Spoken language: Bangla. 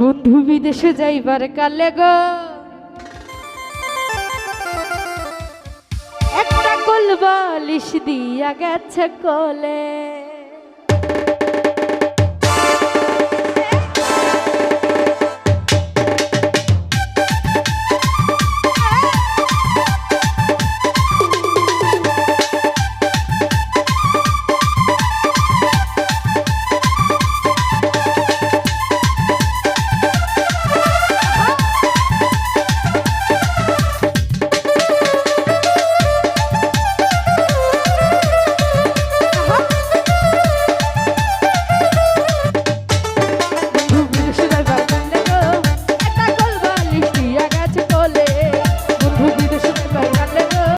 বন্ধু বিদেশে যাইবার কালে গো। একটা গোল বালিশ দিয়া গেছে কলে।